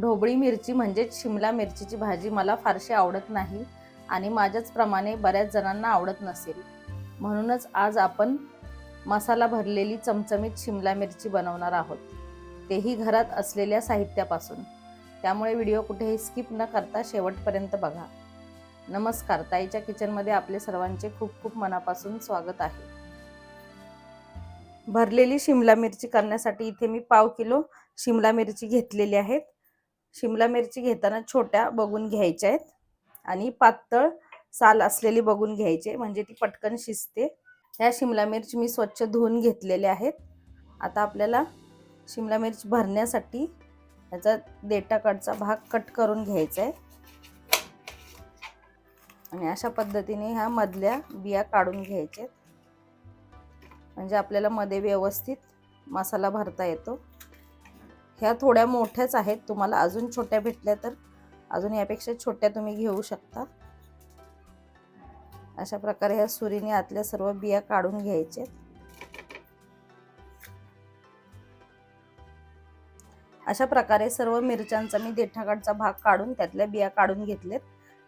ढोबळी मिरची म्हणजेच शिमला मिरचीची भाजी मला फारशी आवडत नाही आणि माझ्याचप्रमाणे बऱ्याच जणांना आवडत नसेल. म्हणूनच आज आपण मसाला भरलेली चमचमीत शिमला मिरची बनवणार आहोत. तेही घरात असलेल्या साहित्यापासून. त्यामुळे व्हिडिओ कुठेही स्किप न करता शेवटपर्यंत बघा. नमस्कार ताईच्या किचनमध्ये आपले सर्वांचे खूप खूप मनापासून स्वागत आहे. भरलेली शिमला मिरची करण्यासाठी इथे मी पाव किलो शिमला मिरची घेतलेली आहेत. शिमला मिरची घेताना छोट्या बघून घ्यायच्या आहेत. आणि पातळ साल असलेली बघून घ्यायचे म्हणजे ती पटकन शिजते. ह्या शिमला मिरची मी स्वच्छ धुवून घेतलेल्या आहेत. आता आपल्याला शिमला मिरची भरण्यासाठी ह्याचा देटाकडचा भाग कट करून घ्यायचा आहे. आणि अशा पद्धतीने ह्या मधल्या बिया काढून घ्यायच्या म्हणजे आपल्याला मध्ये व्यवस्थित मसाला भरता येतो. ह्या थोड्या मोठ्याच आहेत. तुम्हाला अजून छोट्या भेटल्या तर अजून यापेक्षा छोट्या तुम्ही घेऊ शकता. अशा प्रकारे ह्या सुरीने आतल्या सर्व बिया काढून घ्यायचे. अशा प्रकारे सर्व मिरच्यांचा मी देठाकडचा भाग काढून त्यातल्या बिया काढून घेतलेत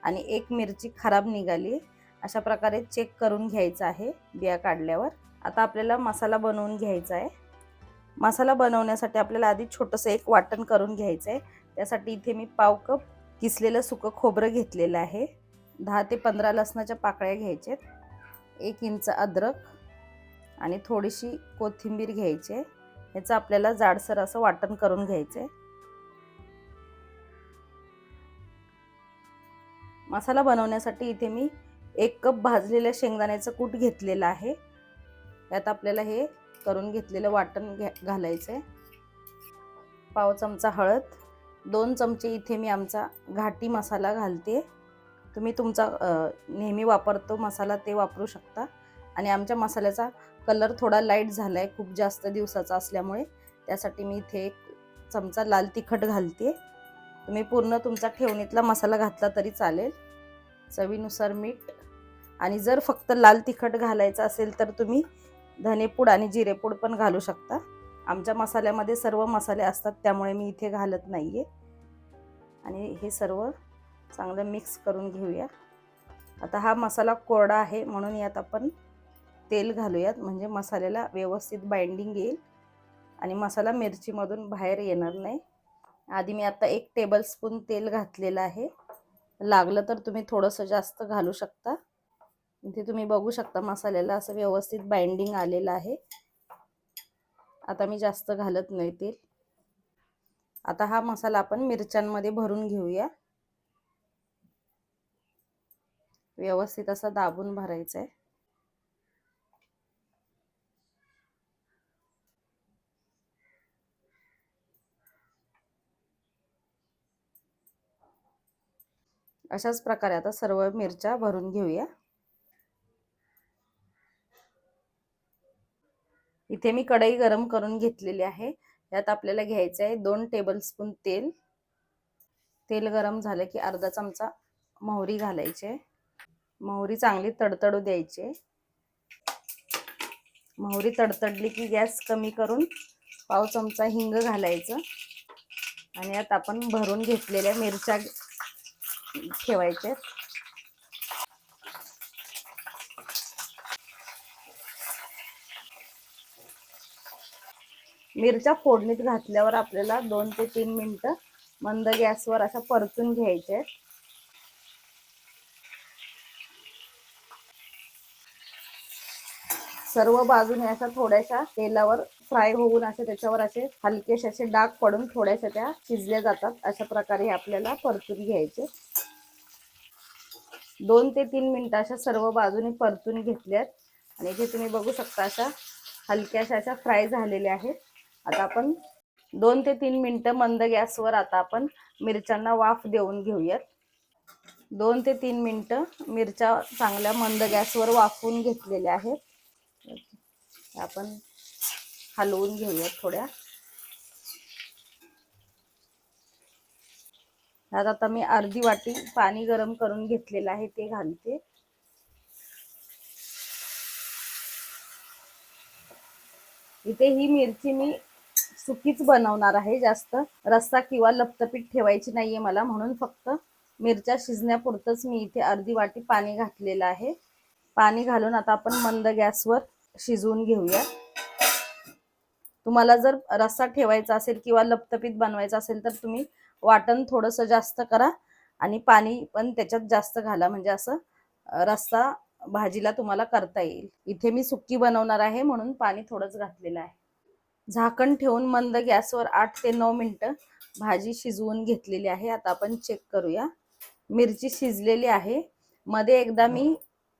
आणि एक मिरची खराब निघाली. अशा प्रकारे चेक करून घ्यायचं आहे बिया काढल्यावर. आता आपल्याला मसाला बनवून घ्यायचा आहे. मसाला बनवण्यासाठी आपल्याला आधी छोटंसं एक वाटण करून घ्यायचं आहे त्यासाठी इथे मी पाव कप किसलेलं सुकं खोबरं घेतलेलं आहे. दहा ते पंधरा लसणाच्या पाकळ्या घ्यायच्यात एक इंच अद्रक आणि थोडीशी कोथिंबीर घ्यायची आहे ह्याचं आपल्याला जाडसर असं वाटण करून घ्यायचं आहे मसाला बनवण्यासाठी इथे मी एक कप भाजलेल्या शेंगदाण्याचं कूट घेतलेलं आहे. त्यात आपल्याला हे करून घेतलेलं वाटण घ्या घालायचं आहे पाव चमचा हळद दोन चमचे इथे मी आमचा घाटी मसाला घालते. तुम्ही तुमचा नेहमी वापरतो मसाला ते वापरू शकता. आणि आमच्या मसाल्याचा कलर थोडा लाइट झाला आहे खूप जास्त दिवसाचा असल्यामुळे. त्यासाठी मी इथे एक चमचा लाल तिखट घालते. तुम्ही पूर्ण तुमचा ठेवणीतला मसाला घातला तरी चालेल. चवीनुसार मीठ. आणि जर फक्त लाल तिखट घालायचं असेल तर तुम्ही धनेपूड आणि जिरेपूड पण घालू शकता. आमच्या मसाल्यामध्ये सर्व मसाले असतात त्यामुळे मी इथे घालत नाही आहे आणि हे सर्व चांगलं मिक्स करून घेऊया. आता हा मसाला कोरडा आहे म्हणून यात आपण तेल घालूयात. म्हणजे मसाल्याला व्यवस्थित बाइंडिंग येईल. आणि मसाला मिरचीमधून बाहेर येणार नाही. आधी मी आता एक टेबलस्पून तेल घातलेलं आहे. लागलं तर तुम्ही थोडंसं जास्त घालू शकता. इथे तुम्ही बघू शकता मसाल्याला असं व्यवस्थित बाइंडिंग आलेलं आहे. आता मी जास्त घालत नाही तेल. आता हा मसाला आपण मिरच्यांमध्ये भरून घेऊया. व्यवस्थित असा दाबून भरायचा आहे अशाच प्रकारे आता सर्व मिरच्या भरून घेऊया. इथे मी कढई गरम करून घेतलेली आहे. यात आपल्याला घ्यायचं आहे दोन टेबलस्पून तेल. तेल गरम झालं की अर्धा चमचा मोहरी घालायचे. मोहरी चांगली तडतडू द्यायची. मोहरी तडतडली की गॅस कमी करून पाव चमचा हिंग घालायचं. आणि यात आपण भरून घेतलेल्या मिरच्या ठेवायच्या मिरच्या फोडणीत घातल्यावर आपल्याला दोन ते तीन मिनिटं मंद गॅसवर अशा परतून घ्यायच्या सर्व बाजूने अशा थोड्याशा तेलावर फ्राय होऊन असे त्याच्यावर असे हलकेसे असे डाग पडून थोड्याशा त्या शिजल्या जातात. अशा प्रकारे आपल्याला परतून घ्यायचे दोन ते तीन मिनिटं अशा सर्व बाजूने परतून घेतल्यात. आणि इथे तुम्ही बघू शकता अशा हलक्याशा अशा फ्राय झालेल्या आहेत. आता आपण दोन ते तीन मिनटं मंद गॅसवर आता आपण मिरच्यांना वाफ देऊन घेऊयात. दोन ते तीन मिनटं मिरच्या चांगल्या मंद गॅसवर वाफवून घेतलेल्या आहेत. आपण हलवून घेऊयात थोड्या. ह्यात आता मी अर्धी वाटी पाणी गरम करून घेतलेलं आहे ते घालते. इथे ही मिरची मी सुकीच बनवणार आहे जास्त. रस्सा किंवा लपतपीठ ठेवायची नाहीये मला. म्हणून फक्त मिरच्या शिजण्यापुरतंच मी इथे अर्धी वाटी पाणी घातलेलं आहे. पाणी घालून आता आपण मंद गॅसवर शिजवून घेऊया. तुम्हाला जर रस्सा ठेवायचा असेल किंवा लपतपीत बनवायचं असेल तर तुम्ही वाटण थोडंसं जास्त करा आणि पाणी पण त्याच्यात जास्त घाला. म्हणजे असं रस्सा भाजीला तुम्हाला करता येईल. इथे मी सुक्की बनवणार आहे म्हणून पाणी थोडंच घातलेलं आहे. झाकण ठेवून मंद गॅसवर आठ ते नऊ मिनटं भाजी शिजवून घेतलेली आहे. आता आपण चेक करूया. मिरची शिजलेली आहे. मध्ये एकदा मी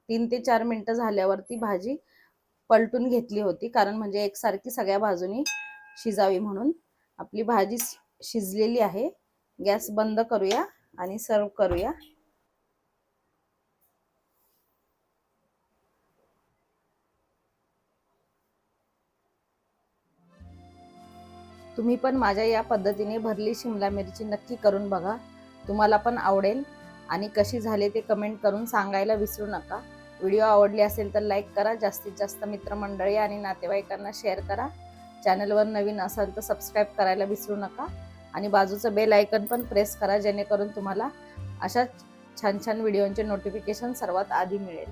तीन ते चार मिनटं झाल्यावरती भाजी पलटून घेतली होती. कारण म्हणजे एकसारखी सगळ्या बाजूनी शिजावी म्हणून. आपली भाजी शिजलेली आहे. गॅस बंद करूया आणि सर्व करूया. तुम्ही पण माझ्या या पद्धतीने भरली शिमला मिरची नक्की करून बघा. तुम्हाला पण आवडेल. आणि कशी झाली ते कमेंट करून सांगायला विसरू नका. व्हिडिओ आवडली असेल तर लाईक करा. जास्तीत जास्त मित्रमंडळी आणि नातेवाईकांना शेअर करा. चॅनलवर नवीन असाल तर सबस्क्राईब करायला विसरू नका. आणि बाजूचं बेल आयकन पण प्रेस करा जेणेकरून तुम्हाला अशा छान छान व्हिडिओंचे नोटिफिकेशन सर्वात आधी मिळेल.